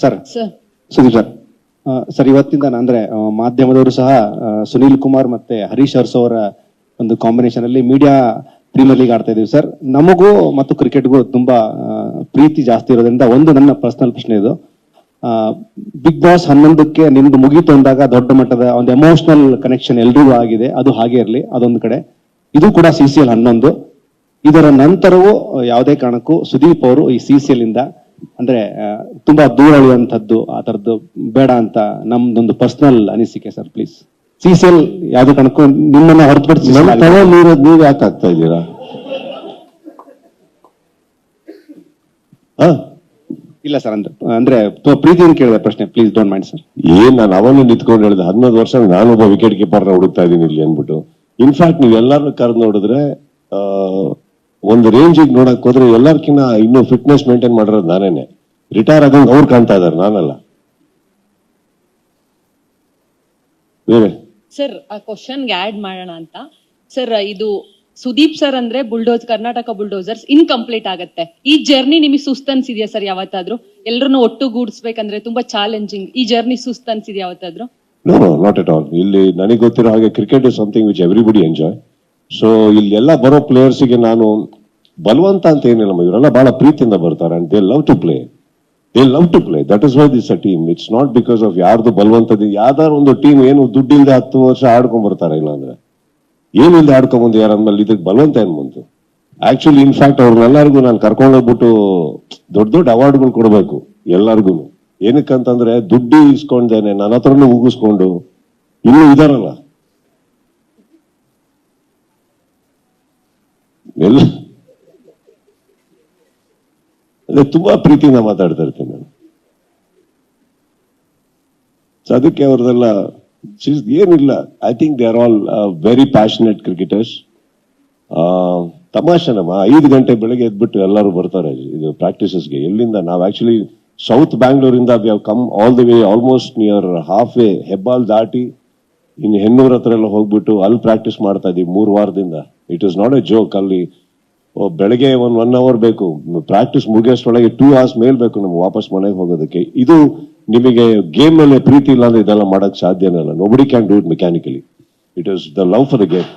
Sir. Sudeep sir. Sir ಇವತ್ತಿಂದ ನಾ- ಅಂದ್ರೆ ಮಾಧ್ಯಮದವರು ಸಹ ಸುನೀಲ್ ಕುಮಾರ್ ಮತ್ತೆ ಹರೀಶ್ ಅರ್ಸ್ ಅವರ ಒಂದು ಕಾಂಬಿನೇಷನ್ ಅಲ್ಲಿ ಮೀಡಿಯಾ ಪ್ರೀಮಿಯರ್ ಲೀಗ್ ಆಡ್ತಾ ಇದೀವಿ ಸರ್. ನಮಗೂ ಮತ್ತು ಕ್ರಿಕೆಟ್ಗೂ ತುಂಬಾ ಪ್ರೀತಿ ಜಾಸ್ತಿ ಇರೋದ್ರಿಂದ ಒಂದು ನನ್ನ ಪರ್ಸನಲ್ ಪ್ರಶ್ನೆ ಇದು. ಬಿಗ್ ಬಾಸ್ ಹನ್ನೊಂದಕ್ಕೆ ನಿಮ್ದು ಮುಗೀತು ಅಂದಾಗ ದೊಡ್ಡ ಮಟ್ಟದ ಒಂದು ಎಮೋಷನಲ್ ಕನೆಕ್ಷನ್ ಎಲ್ರಿಗೂ ಆಗಿದೆ. ಅದು ಹಾಗೆ ಇರಲಿ ಅದೊಂದು ಕಡೆ. ಇದು ಕೂಡ ಸಿ ಸಿ ಎಲ್ ಹನ್ನೊಂದು. ಇದರ ನಂತರವೂ ಯಾವುದೇ ಕಾರಣಕ್ಕೂ ಸುದೀಪ್ ಅವರು ಈ ಸಿ ಸಿ ಎಲ್ ಇಂದ ಅಂದ್ರೆ ತುಂಬಾ ದೂರ ಉಳಿಯುವಂಥದ್ದು ಆ ತರದ್ದು ಬೇಡ ಅಂತ ನಮ್ದೊಂದು ಪರ್ಸನಲ್ ಅನಿಸಿಕೆ sir please C C L ಯಾವ್ದು ಕಣಕ್ಕೂ ನಿಮ್ಮನ್ನ ಹೊರತುಪಡಿಸಿ ಇರೋದು ನೀವು ಯಾಕೆ ಆಗ್ತಾ ಇದ್ದೀರಾ? ಇಲ್ಲ ಸರ್ ಅಂದ್ರೆ ಅಂದ್ರೆ ಪ್ರೀತಿಯಿಂದ ಕೇಳಿದೆ ಪ್ರಶ್ನೆ ಪ್ಲೀಸ್ ಡೋಂಟ್ ಮೈಂಡ್ ಸರ್ ಏನ್ ನಾನು ಅವನು ನಿಂತ್ಕೊಂಡು ಹೇಳಿದೆ ಹನ್ನೊಂದು ವರ್ಷ ನಾನೊಬ್ಬ ವಿಕೆಟ್ ಕೀಪರ್ ಹುಡುಕ್ತಾ ಇದ್ದೀನಿ ಇಲ್ಲಿ ಅನ್ಬಿಟ್ಟು ಇನ್ಫ್ಯಾಕ್ಟ್ ನೀವೆಲ್ಲರೂ ಎಲ್ಲಾರು ಕರೆದು ನೋಡಿದ್ರೆ ಆ, ಒಂದು ರೇಂಜಿಗೆ ನೋಡಕ್ ಹೋದ್ರೆ ಎಲ್ಲರ್ಕಿನ್ನ ಇನ್ನೂ ಫಿಟ್ನೆಸ್ ಮೇಂಟೈನ್ ಮಾಡಿರೋದು ನಾನೇನೆ. ರಿಟೈರ್ ಆದಂಗೆ ಅವ್ರು ಕಾಣ್ತಾ ಇದಾರೆ ನಾನಲ್ಲ. ಬೇರೆ? ಸರ್ ಆ ಕ್ವಶನ್ಗೆ ಆಡ್ ಮಾಡೋಣ ಅಂತ. ಸರ್ ಇದು ಸುದೀಪ್ ಸರ್ ಅಂದ್ರೆ ಬುಲ್ಡೋಸ್ ಕರ್ನಾಟಕ ಬುಲ್ಡೋಸರ್ಸ್ ಇನ್ಕಂಪ್ಲೀಟ್ ಆಗತ್ತೆ. ಈ ಜರ್ನಿ ನಿಮಗೆ ಸುಸ್ತ್ ಅನ್ಸಿದ್ಯಾ ಸರ್ ಯಾವತ್ತಾದ್ರೂ? ಎಲ್ರನ್ನೂ ಒಟ್ಟುಗೂಡಿಸ್ಬೇಕಂದ್ರೆ ತುಂಬಾ ಚಾಲೆಂಜಿಂಗ್ ಈ ಜರ್ನಿ ಸುಸ್ತ್ ಅನ್ಸಿದ್ಯಾ ಯಾವತ್ತಾದ್ರೂ? No no not at all ಇಲ್ಲಿ ನನಗೆ ಗೊತ್ತಿರೋ ಹಾಗೆ cricket is something which everybody enjoy so ಇಲ್ಲಿ ಎಲ್ಲ ಬರೋ ಪ್ಲೇಯರ್ಸಿಗೆ ನಾನು ಬಲವಂತ ಅಂತ ಏನಿಲ್ಲ ಇವರೆಲ್ಲ ಬಹಳ ಪ್ರೀತಿಯಿಂದ ಬರ್ತಾರೆ and they love to play they love to play that is why this a team it's not because of ಯಾರ್ದು ಬಲವಂತದ ಯಾವ್ದಾರು ಒಂದು ಟೀಮ್ ಏನು ದುಡ್ಡಿಲ್ದೆ ಹತ್ತು ವರ್ಷ ಆಡ್ಕೊಂಡ್ ಬರ್ತಾರೆ ಇಲ್ಲ ಅಂದ್ರೆ. ಏನಿಲ್ಲದೆ ಆಡ್ಕೊಂಡ್ ಬಂದು ಯಾರಂದ್ಮೇಲೆ ಇದಕ್ಕೆ ಬಲವಂತ ಏನ್ ಬಂತು? ಆಕ್ಚುಲಿ ಇನ್ಫ್ಯಾಕ್ಟ್ ಅವ್ರನ್ನೆಲ್ಲರಿಗೂ ನಾನು ಕರ್ಕೊಂಡೋಗ್ಬಿಟ್ಟು ದೊಡ್ಡ ದೊಡ್ಡ ಅವಾರ್ಡ್ಗಳು ಕೊಡಬೇಕು ಎಲ್ಲರಿಗೂ. ಏನಕ್ಕಂತಂದ್ರೆ ದುಡ್ಡು ಇಸ್ಕೊಂಡೇನೆ ನನ್ನ ಹತ್ರನೂ ಉಗಿಸ್ಕೊಂಡು ಇನ್ನೂ ಇದಾರಲ್ಲ. ಎಲ್ಲ ಅದೇ ತುಂಬಾ ಪ್ರೀತಿಯಿಂದ ಮಾತಾಡ್ತಾ ಇರ್ತೀನಿ ನಾನು. ಅದಕ್ಕೆ ಅವ್ರದೆಲ್ಲ ಏನಿಲ್ಲ I think they are all very passionate cricketers ತಮಾಷೆನಮ್ಮ ಐದು ಗಂಟೆ ಬೆಳಗ್ಗೆ ಎದ್ಬಿಟ್ಟು ಎಲ್ಲರೂ ಬರ್ತಾರೆ, ಇದು ಪ್ರಾಕ್ಟೀಸಸ್ಗೆ ಎಲ್ಲಿಂದ, ನಾವು actually south ಬ್ಯಾಂಗ್ಳೂರಿಂದ we have come all the way almost near half way Hebbal ದಾಟಿ ಇನ್ನು ಹೆಣ್ಣೂರ ಹತ್ರ ಎಲ್ಲ ಹೋಗ್ಬಿಟ್ಟು ಅಲ್ಲಿ ಪ್ರಾಕ್ಟೀಸ್ ಮಾಡ್ತಾ ಇದೀವಿ ಮೂರು ವಾರದಿಂದ. It is not a joke ಅಲ್ಲಿ ಬೆಳಗ್ಗೆ ಒಂದ್ ಒನ್ ಅವರ್ ಬೇಕು. ಪ್ರಾಕ್ಟೀಸ್ ಮುಗಿಯೋಷ್ಟೊಳಗೆ ಟೂ ಅವರ್ಸ್ ಮೇಲ್ ಬೇಕು ನಮ್ಗೆ ವಾಪಸ್ ಮನೆಗೆ ಹೋಗೋದಕ್ಕೆ. ಇದು ನಿಮಗೆ ಗೇಮ್ ಮೇಲೆ ಪ್ರೀತಿ ಇಲ್ಲ ಅಂದ್ರೆ ಇದೆಲ್ಲ ಮಾಡಕ್ ಸಾಧ್ಯನೇ ಇಲ್ಲ. Nobody can do it mechanically it is the love for the game